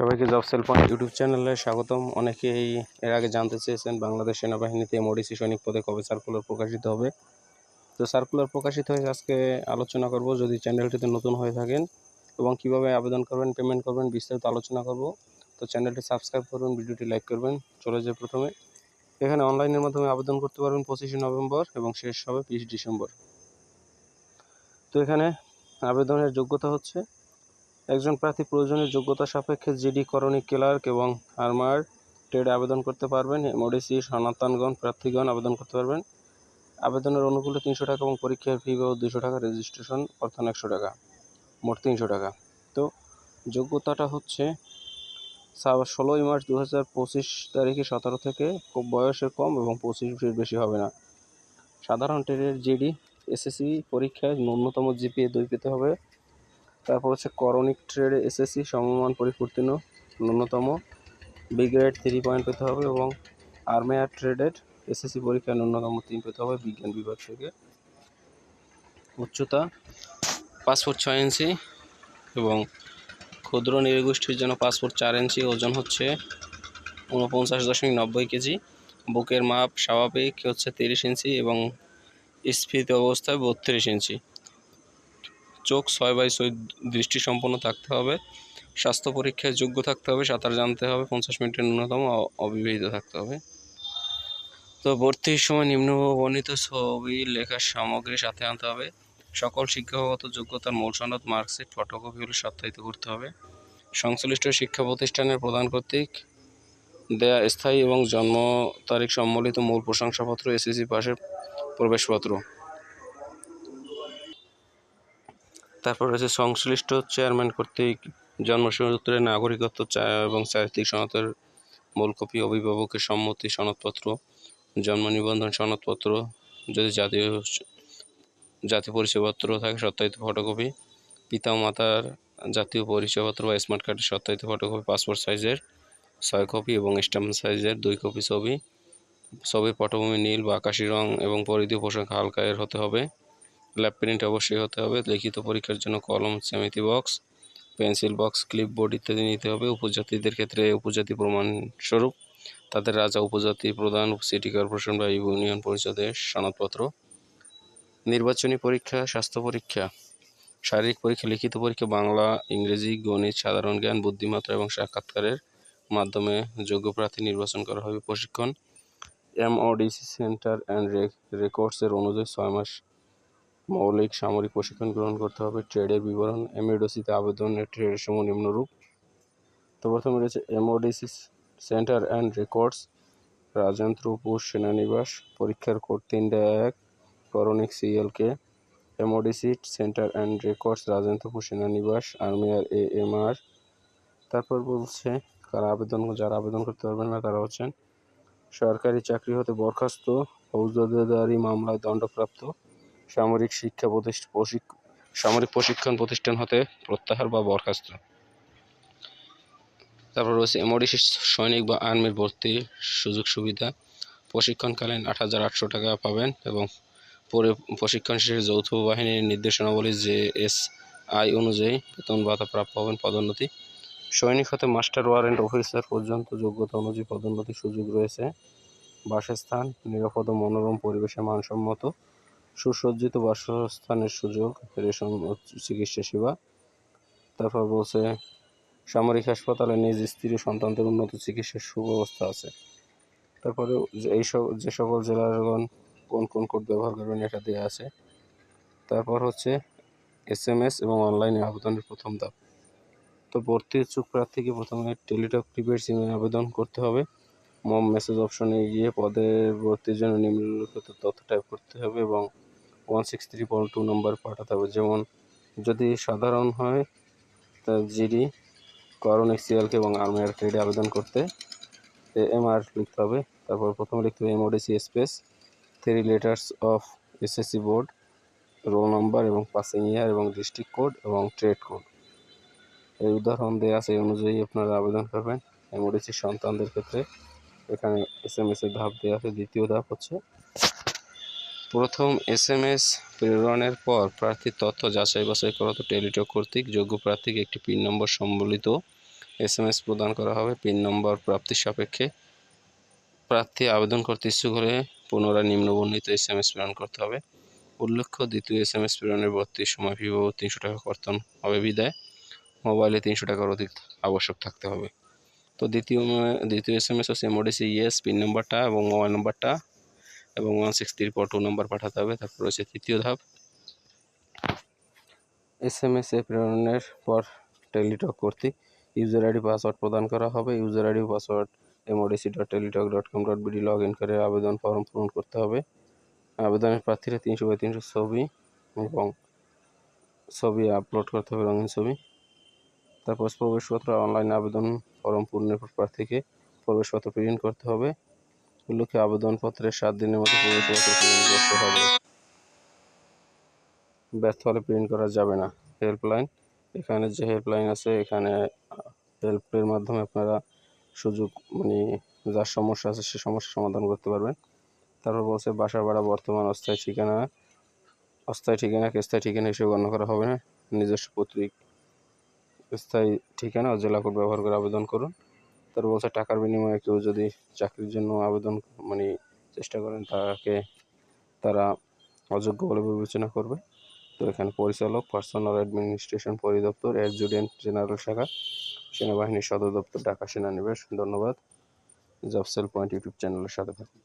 সবাইকে job sell point YouTube চ্যানেলে স্বাগতম। অনেকেই এর আগে জানতে চেয়েছেন বাংলাদেশ সেনাবাহিনীতে এমওডিসি সৈনিক পদে কবে সার্কুলার প্রকাশিত হবে। তো সার্কুলার প্রকাশিত হয়ে আজকে আলোচনা করব, যদি চ্যানেলটিতে নতুন হয়ে থাকেন এবং কীভাবে আবেদন করবেন, পেমেন্ট করবেন, বিস্তারিত আলোচনা করব, তো চ্যানেলটি সাবস্ক্রাইব করবেন ভিডিওটি লাইক করবেন। চলে যায় প্রথমে। এখানে অনলাইনের মাধ্যমে আবেদন করতে পারবেন পঁচিশে নভেম্বর এবং শেষ হবে বিশ ডিসেম্বর। তো এখানে আবেদনের যোগ্যতা হচ্ছে একজন প্রার্থী প্রয়োজনীয় যোগ্যতা সাপেক্ষে জিডি করণিক ক্লার্ক এবং আর্মার ট্রেডে আবেদন করতে পারবেন। এমওডিসি সনাতনগণ প্রার্থীগণ আবেদন করতে পারবেন। আবেদনের অনুকূলে তিনশো টাকা এবং পরীক্ষার ফি বাবদ দুশো টাকা রেজিস্ট্রেশন, অর্থাৎ একশো টাকা, মোট তিনশো টাকা। তো যোগ্যতাটা হচ্ছে ষোলোই মার্চ দু হাজার পঁচিশ তারিখে সতেরো থেকে খুব বয়সের কম এবং পঁচিশ পঁচিশের বেশি হবে না। সাধারণ ট্রেডের জিডি, এসএসসি পরীক্ষায় ন্যূনতম জিপিএ দুই পেতে হবে। তারপর হচ্ছে করণিক ট্রেডে এসএসসি সমমান পরিপূর্ণ ন্যূনতম বি গ্রেড থ্রি পয়েন্ট পেতে হবে এবং আর্মেয়ার ট্রেডের এসএসসি পরীক্ষায় ন্যূনতম তিন পেতে হবে বিজ্ঞান বিভাগ থেকে। উচ্চতা পাসপোর্ট ছয় ইঞ্চি এবং ক্ষুদ্র নৃগোষ্ঠীর জন্য পাসপোর্ট চার ইঞ্চি ওজন হচ্ছে উনপঞ্চাশ দশমিক নব্বই কেজি। বুকের মাপ স্বাভাবিক হচ্ছে তিরিশ ইঞ্চি এবং স্ফীত অবস্থায় বত্রিশ ইঞ্চি চোখ, ছয় বাই ছয় দৃষ্টি সম্পন্ন থাকতে হবে। স্বাস্থ্য পরীক্ষায় যোগ্য থাকতে হবে, সাঁতার জানতে হবে, পঞ্চাশ মিনিটের ন্যূনতম অবিবাহিত থাকতে হবে। তো ভর্তির সময় নিম্নবর্ণিত ছবি লেখার সামগ্রী সাথে আনতে হবে। সকল শিক্ষাগত যোগ্যতার মূল সনদ, মার্কশিট ফটোকপিগুলো সত্যায়িত করতে হবে। সংশ্লিষ্ট শিক্ষা প্রতিষ্ঠানের প্রদান কর্তৃক দেয়া স্থায়ী এবং জন্ম তারিখ সম্বলিত মূল প্রশংসাপত্র, এসএসসি পাশের প্রবেশপত্র। তারপর রয়েছে সংশ্লিষ্ট চেয়ারম্যান কর্তৃক জন্মসূত্রে নাগরিকত্ব এবং চারিত্রিক সনদের মূল কপি অভিভাবকের সম্মতি সনদপত্র, জন্ম নিবন্ধন সনদপত্র, যদি জাতীয় জাতীয় পরিচয়পত্র থাকে সত্যায়িত ফটোকপি, পিতা মাতার জাতীয় পরিচয়পত্র বা স্মার্ট কার্ডের সত্যায়িত ফটোকপি, পাসপোর্ট সাইজের ছয় কপি এবং স্ট্যাম্প সাইজের দুই কপি ছবি, ছবির পটভূমি নীল বা আকাশি রং এবং পরিধি পোশাক হালকা এর হতে হবে। ল্যাব প্রিন্ট অবশ্যই হতে হবে। লিখিত পরীক্ষার জন্য কলম, জ্যামিতি বক্স পেন্সিল বক্স ক্লিপবোর্ড ইত্যাদি নিতে হবে। উপজাতিদের ক্ষেত্রে উপজাতি প্রমাণস্বরূপ তাদের রাজা, উপজাতি প্রধান সিটি কর্পোরেশন বা ইউনিয়ন পরিষদের সনদপত্র। নির্বাচনী পরীক্ষা, স্বাস্থ্য পরীক্ষা, শারীরিক পরীক্ষা, লিখিত পরীক্ষা, বাংলা, ইংরেজি, গণিত, সাধারণ জ্ঞান, বুদ্ধিমত্তা এবং সাক্ষাৎকারের মাধ্যমে যোগ্য প্রার্থী নির্বাচন করা হবে। প্রশিক্ষণ এমওডিসি সেন্টার অ্যান্ড রেকর্ডসের অনুযায়ী ছয় মাস মৌলিক সামরিক প্রশিক্ষণ গ্রহণ করতে হবে। ট্রেডের বিবরণ এমএডিসিতে আবেদনের ট্রেডের সমূহ নিম্নরূপ। তো প্রথমে রয়েছে MODC centre and records Rajendrapur সেনানিবাস, পরীক্ষার কোড তিনটা এক, করণিক CLK MODC centre and records Rajendrapur সেনানিবাস আর্মিয়ার এ এম আর তারপর বলছে, কারা আবেদন, যারা আবেদন করতে পারবেন না, তারা হচ্ছেন সরকারি চাকরি হতে বরখাস্ত, ফৌজদারি মামলায় দণ্ডপ্রাপ্ত সামরিক শিক্ষা প্রতিষ্ঠা, প্রশিক- সামরিক প্রশিক্ষণ প্রতিষ্ঠান হতে প্রত্যাহার বা বরখাস্ত। তারপর রয়েছে এমওডিসি সৈনিক বা আর্মির ভর্তি সুযোগ সুবিধা। প্রশিক্ষণকালীন আট হাজার আটশো টাকা পাবেন এবং পরে প্রশিক্ষণ শেষে যৌথ বাহিনীর নির্দেশনাবলী যে এস আই অনুযায়ী বেতন ভাতা প্রাপ্য হবেন পদোন্নতি। সৈনিক হতে মাস্টার ওয়ারেন্ট অফিসার পর্যন্ত যোগ্যতা অনুযায়ী পদোন্নতির সুযোগ রয়েছে। বাসস্থান, নিরাপদ ও মনোরম পরিবেশে মানসম্মত। সুসজ্জিত বাসস্থানের সুযোগ রেশন চিকিৎসা সেবা। তারপর বলছে, সামরিক হাসপাতালে নিজ স্ত্রী সন্তানদের উন্নত চিকিৎসার সুব্যবস্থা আছে। তারপরে এই সব যে সকল জেলারগণ কোন কোন কোড ব্যবহার করবেন এটা দেওয়া আছে। তারপর হচ্ছে, এস এম এস এবং অনলাইনে আবেদনের প্রথম ধাপ। তো ভর্তি ইচ্ছুক প্রার্থীকে প্রথমে টেলিটক প্রিপেড সিমে আবেদন করতে হবে। মম মেসেজ অপশনে গিয়ে পদের ভর্তির জন্য নিম্নলিখিত তথ্য টাইপ করতে হবে এবং one six three four two number পাঠাতে হবে। যেমন যদি সাধারণ হয়, তা জিডি করণ এক্সিএলকে এবং আর্মিয়ার ট্রেডে আবেদন করতে এম আর লিখতে হবে। তারপর প্রথমে লিখতে হবে MODC space three letters of SSC board roll number এবং পাসিং ইয়ার এবং ডিস্ট্রিক্ট কোড এবং ট্রেড কোড এই উদাহরণ দেওয়া আছে, এই অনুযায়ী আপনারা আবেদন করবেন এমওডিসি সন্তানদের ক্ষেত্রে। এখানে এস এম এস এর ধাপ দেওয়া আছে, দ্বিতীয় ধাপ হচ্ছে প্রথম এস এম এস প্রেরণের পর প্রার্থীর তথ্য যাচাই বাছাই করা তো টেলিটক কর্তৃক। যোগ্য প্রার্থীকে একটি পিন নম্বর সম্বলিত এস এম এস প্রদান করা হবে। পিন নম্বর প্রাপ্তির সাপেক্ষে প্রার্থী আবেদন করতে ইচ্ছুক হলে পুনরায় নিম্নবর্ণিত এস এম এস প্রেরণ করতে হবে। উল্লেখ্য, দ্বিতীয় এস এম এস প্রেরণের বর্তী সময় ফি তিনশো টাকা কর্তন হবে বিদায়। মোবাইলে তিনশো টাকার অধিক আবশ্যক থাকতে হবে। তো দ্বিতীয় দ্বিতীয় এস এম এস হচ্ছে এমওডিসি ইএস, পিন নাম্বারটা এবং মোবাইল নাম্বারটা। এবং ওয়ান সিক্স থ্রি পর টু নাম্বার পাঠাতে হবে, তারপর রয়েছে তৃতীয় ধাপ। এস এম এস এ প্রেরণের পর টেলিটক কর্তৃক ইউজার আইডি পাসওয়ার্ড প্রদান করা হবে। User ID password MODC dot Teletalk dot com dot BD log in করে আবেদন ফর্ম পূরণ করতে হবে। আবেদনের প্রার্থীরা তিনশো বাই তিনশো ছবি এবং ছবি আপলোড করতে হবে রঙিন ছবি। তারপর প্রবেশপত্র অনলাইন আবেদন ফর্ম পূরণের পর প্রার্থীকে প্রবেশপত্র প্রিন্ট করতে হবে। উল্লেখ্য আবেদনপত্রের সাত দিনের মধ্যে প্রবেশপত্র প্রিন্ট করতে হবে। ব্যর্থ হলে প্রিন্ট করা যাবে না। হেল্পলাইন, এখানে যে হেল্পলাইন আছে, এখানে হেল্পের মাধ্যমে আপনারা সুযোগ মানে যার সমস্যা আছে সে সমস্যার সমাধান করতে পারবেন। তারপর বলছে, বাসা ভাড়া বর্তমান অস্থায়ী ঠিকানা। অস্থায়ী ঠিকানাকে স্থায়ী ঠিকানা হিসেবে গণ্য করা হবে না। নিজস্ব পত্রিক, স্থায়ী ঠিকানা ও জেলা কোড ব্যবহার করে আবেদন করুন। তারপর বলছে টাকার বিনিময়ে কেউ যদি চাকরির জন্য আবেদন মানে চেষ্টা করেন, তাকে তারা অযোগ্য বলে বিবেচনা করবে। তো এখানে পরিচালক পার্সোনাল অ্যাডমিনিস্ট্রেশন পরিদপ্তর অ্যাডজুডেন্ট জেনারেল শাখা, সেনাবাহিনীর সদর দপ্তর, ঢাকা সেনানিবাস। ধন্যবাদ। জবসেল পয়েন্ট ইউটিউব চ্যানেলের সাথে থাকুন।